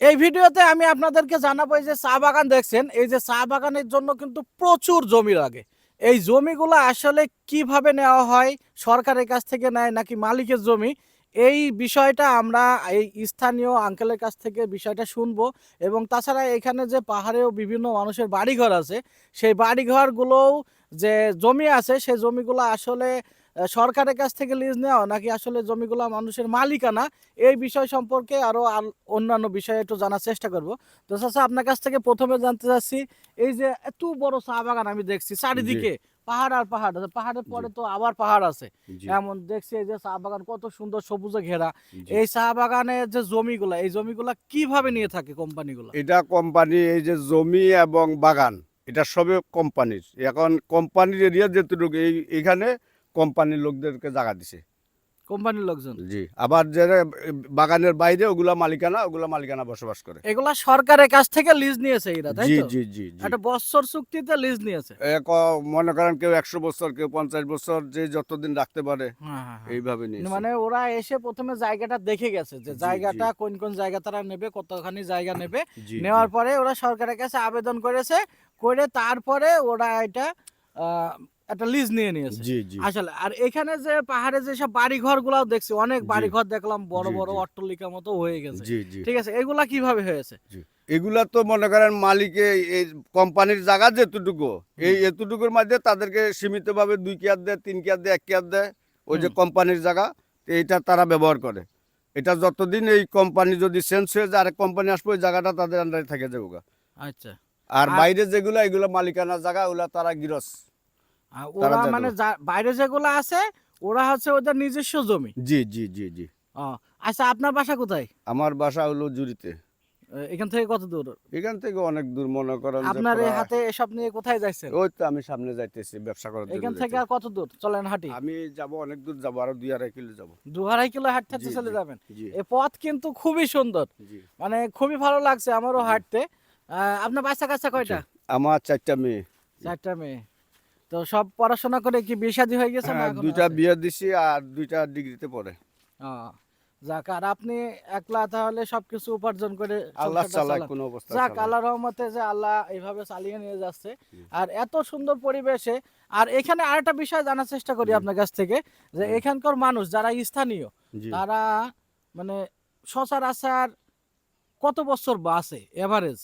এই ভিডিওতে আমি আপনাদেরকে জানাব এই যে চা বাগান দেখছেন, এই যে চা বাগানের জন্য কিন্তু প্রচুর জমি লাগে। এই জমিগুলো আসলে কীভাবে নেওয়া হয়, সরকারের কাছ থেকে নেয় নাকি মালিকের জমি, এই বিষয়টা আমরা এই স্থানীয় আঙ্কেলের কাছ থেকে বিষয়টা শুনব এবং তাছাড়া এখানে যে পাহাড়েও বিভিন্ন মানুষের বাড়িঘর আছে, সেই বাড়িঘরগুলোও যে জমি আছে সেই জমিগুলো আসলে সরকারের কাছ থেকে লিজ নেওয়া নাকি আসলে জমিগুলো মানুষের মালিকানা? এই বিষয় সম্পর্কে আরও আল- অন্যান্য বিষয়ে একটু জানার চেষ্টা করব। তো চাচা আপনার কাছ থেকে প্রথমে জানতে চাচ্ছি এই যে এত বড় চা বাগান আমি দেখছি চারিদিকে পাহাড় আর পাহাড় আছে পাহাড়ের পরে তো আবার পাহাড় আছে। এমন দেখছি এই যে চা বাগান কত সুন্দর সবুজে ঘেরা। এই চা বাগানের যে জমিগুলা এই জমিগুলা কীভাবে নিয়ে থাকে কোম্পানিগুলো? এটা কোম্পানি এই যে জমি এবং বাগান। এটা সবে কোম্পানির এখন কোম্পানির এরিয়া যেটুকু এই এখানে কোম্পানির লোকদেরকে জায়গা দিছে। কোম্পানির লোকজন? জি আবার যারা বাগানের বাইরে ওগুলা মালিকানা ওগুলা মালিকানা বসবাস করে। এগুলা সরকারের কাছ থেকে লিজ নিয়েছে এরা তাই জি তো? জি জি জি। একটা বছর চুক্তিতে লিজ নিয়েছে। এ ক- মনে করেন কেউ একশো বছর কেউ পঞ্চাশ বছর যে যতদিন রাখতে পারে হ্যাঁ, হ্যাঁ, হ্যাঁ। এইভাবে নিয়ে মানে ওরা এসে প্রথমে জায়গাটা দেখে গেছে যে জায়গাটা কোন কোন জায়গা তারা নেবে কতখানি জায়গা নেবে। নেওয়ার পরে ওরা সরকারের কাছে আবেদন করেছে করে তারপরে ওরা এটা একটা লিজ নিয়ে নিয়েছে। জি জি। আসলে আর এখানে যে পাহাড়ে যে সব বাড়ি ঘর গুলাও দেখছি অনেক। বাড়ি ঘর দেখলাম বড় বড় অট্টলিকা মতো হয়ে গেছে। জি জি। ঠিক আছে এগুলা কীভাবে হয়েছে? এগুলা তো মনে করেন মালিকে এই কোম্পানির জায়গা যেটুকু এই এতটুকুর মধ্যে তাদেরকে সীমিতভাবে দুই কেয়ার দেয় তিন কেয়ার দেয় এক কেয়ার দেয় ওই যে কোম্পানির জায়গা এইটা তারা ব্যবহার করে। এটা যতদিন এই কোম্পানি যদি চেঞ্জ হয়ে যায় আরেক কোম্পানি আসবে ওই জায়গাটা তাদের আন্ডারে থেকে যাবে আচ্ছা। আর বাইরে যেগুলো এগুলো মালিকানা জায়গা ওগুলা তারা গিরস ওরা মানে বাইরে যেগুলো আছে ওরা হচ্ছে ওদের নিজস্ব জমি। জি জি জি জি। আচ্ছা আপনার বাসা কোথায়? আমার বাসা হলো জুরিতে এখান থেকে কত দূর? এখান থেকে অনেক দূর মনে করেন আপনার এই হাতে এসব নিয়ে কোথায় যাচ্ছেন ওই তো আমি সামনে যাইতেছি ব্যবসা করার জন্য এখান থেকে আর কত দূর? চলেন হাঁটি। আমি যাব অনেক দূর যাব আরও দুই আড়াই কিলো যাব। দু আড়াই কিলো হাঁটতে চলে যাবেন। জি। এ পথ কিন্তু খুবই সুন্দর। জি। মানে খুবই ভালো লাগছে আমারও হাঁটতে। আপনার বাচ্চা কাচ্চা কয়টা? আমার চারটা মেয়ে। চারটা মেয়ে। তো সব পড়াশোনা করে কি বিয়ে শাদী হয়ে গেছে না হ্যাঁ, এখনও দুইটা আছে? বিয়ে দিছি আর দুইটা ডিগ্রিতে পড়ে। ও, যাক আর আপনি একলা তাহলে সবকিছু উপার্জন করে আল্লাহ সংসারটা চালায় চালান। কোনো অবস্থা যাক। আল্লাহ রহমতে যে আল্লাহ এইভাবে চালিয়ে নিয়ে যাচ্ছে। আর এত সুন্দর পরিবেশে আর এখানে আরেকটা বিষয় জানার চেষ্টা করি আপনার কাছ থেকে যে এখানকার মানুষ যারা স্থানীয় জি। তারা মানে সচরাচর কত বছর বাসে এভারেজ?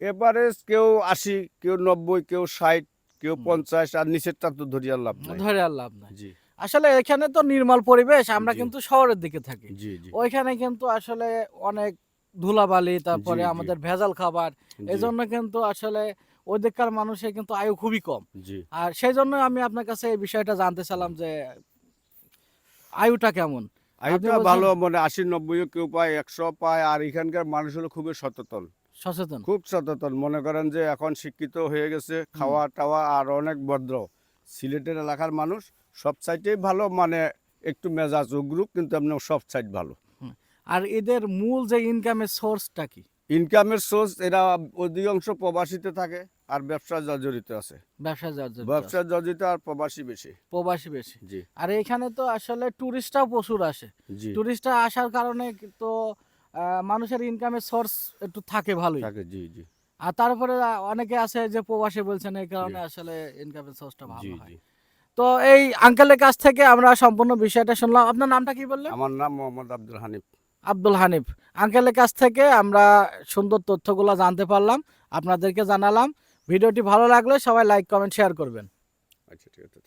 এভারেজ কেউ আশি কেউ নব্বই কেউ ষাট কেউ পঞ্চাশ আর নিচেরটা তো ধরিয়ার লাভ নাই। ধরে আর লাভ নাই। জি। আসলে এখানে তো নির্মল পরিবেশ আমরা কিন্তু শহরের দিকে থাকি। ওইখানে কিন্তু আসলে অনেক ধুলাবালি তারপরে আমাদের ভেজাল খাবার এই জন্য কিন্তু আসলে ওইদিককার মানুষের কিন্তু আয়ু খুবই কম। আর সেই জন্য আমি আপনার কাছে এই বিষয়টা জানতে চাইলাম যে আয়ুটা কেমন? আয়ুটা ভালো মানে আশি নব্বই কেউ পায় একশো পায় আর এখানকার মানুষ হলো খুবই সচেতন। সচেতন? খুব সচেতন। মনে করেন যে এখন শিক্ষিত হয়ে গেছে খাওয়া টাওয়া আর অনেক ভদ্র। সিলেটের এলাকার মানুষ সব সাইডেই ভালো মানে একটু মেজাজ উগ্র কিন্তু আপনি সব সাইড ভালো। আর এদের মূল যে ইনকামের সোর্সটা কি? ইনকামের সোর্স এরা অধিকাংশ প্রবাসীতে থাকে আর ব্যবসা জড়িত আছে। ব্যবসা জর্জরিত ব্যবসা জড়িত আর প্রবাসী বেশি। প্রবাসী বেশি। জি। আর এখানে তো আসলে টুরিস্টরাও প্রচুর আসে। জি। টুরিস্টরা আসার কারণে তো মানুষের ইনকামের সোর্স একটু থাকে ভালোই। থাকে জি জি। আর তারপরে অনেকে আছে যে প্রবাসী বলছেন এই কারণে আসলে ইনকামের সোর্সটা ভালো হয়। তো এই আঙ্কেলের কাছ থেকে আমরা সম্পূর্ণ বিষয়টা শুনলাম। আপনার নামটা কি বললেন? আমার নাম মোহাম্মদ আব্দুল হানিফ। আব্দুল হানিফ। আঙ্কেলের কাছ থেকে আমরা সুন্দর তথ্যগুলো জানতে পারলাম আপনাদেরকে জানালাম। ভিডিওটি ভালো লাগলে সবাই লাইক কমেন্ট শেয়ার করবেন। আচ্ছা ঠিক আছে